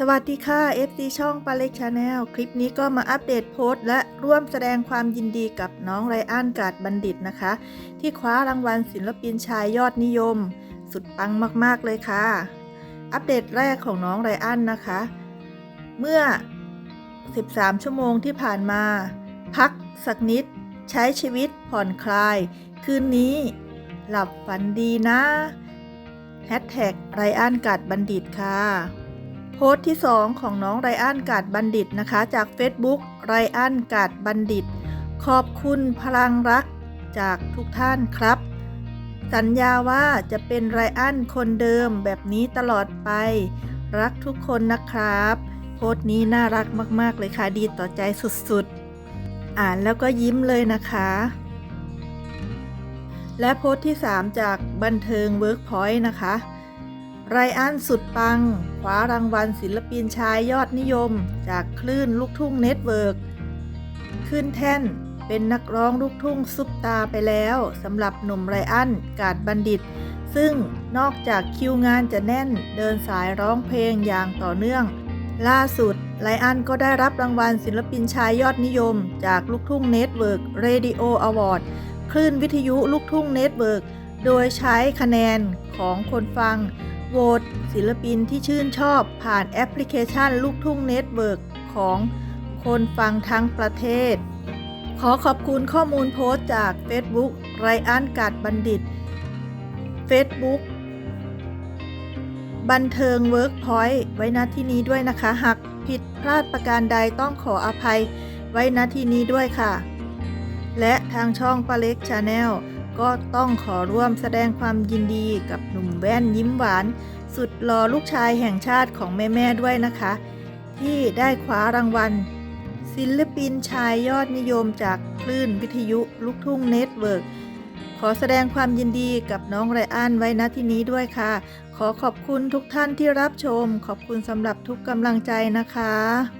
สวัสดีค่ะ FC ช่องปาเล็กชาแนลคลิปนี้ก็มาอัปเดตโพสต์ และร่วมแสดงความยินดีกับน้องไรอันกาดบัณฑิตนะคะ ที่คว้ารางวัลศิลปินชายยอดนิยม สุดปังมากๆเลยค่ะ อัปเดตแรกของน้องไรอันนะคะ เมื่อ 13 ชั่วโมงที่ผ่านมา พักสักนิด ใช้ชีวิตผ่อนคลาย คืนนี้ หลับฝันดีนะแฮชแท็กไรอันกาดบัณฑิตค่ะ โพสต์ที่ 2 ของน้องไรอันกาดบัณฑิตนะคะ จาก Facebook ไรอันกาดบัณฑิต ขอบคุณพลังรักจากทุกท่านครับ สัญญาว่าจะเป็นไรอันคนเดิมแบบนี้ตลอดไป รักทุกคนนะครับ โพสต์นี้น่ารักมาก ๆ เลยค่ะ ดีต่อใจสุด ๆ อ่านแล้วก็ยิ้มเลยนะคะ และโพสต์ที่ 3 จากบันเทิงเวิร์กพอยต์นะคะ ไรอันสุดปังคว้ารางวัลศิลปินชายยอดนิยม จากคลื่นลูกทุ่งเน็ตเวิร์กขึ้นแท่นเป็นนักร้องลูกทุ่งซุปตาไปแล้วสำหรับหนุ่มไรอันกาดบัณฑิต ซึ่งนอกจากคิวงานจะแน่นเดินสายร้องเพลงอย่างต่อเนื่อง ล่าสุดไลอันก็ได้รับรางวัลศิลปินชายยอดนิยม จากลูกทุ่งเน็ตเวิร์กเรดิโออวอร์ดคลื่นวิทยุลูกทุ่งเน็ตเวิร์กโดยใช้คะแนนของคนฟัง โหวตศิลปินที่ชื่นชอบผ่านแอปพลิเคชันลูกทุ่งเน็ตเวิร์กของคนฟังทั้งประเทศ ขอขอบคุณข้อมูลโพสต์จาก Facebook ไรอันกาดบัณฑิต Facebook บันเทิงเวิร์กพอยต์ไว้ณที่นี้ด้วยนะคะ หากผิดพลาดประการใดต้องขออภัยไว้ณที่นี้ด้วยค่ะ และทางช่องปาเล็กชาแนล ก็ต้องขอร่วมแสดงความยินดีกับหนุ่มแว่นยิ้มหวาน สุดหล่อลูกชายแห่งชาติของแม่ๆด้วยนะคะ ที่ได้คว้ารางวัล ศิลปินชายยอดนิยมจากคลื่นวิทยุลูกทุ่งเน็ตเวิร์กขอแสดงความยินดีกับน้องไรอันไว้ณที่นี้ด้วยค่ะ ขอขอบคุณทุกท่านที่รับชม ขอบคุณสำหรับทุกกำลังใจนะคะ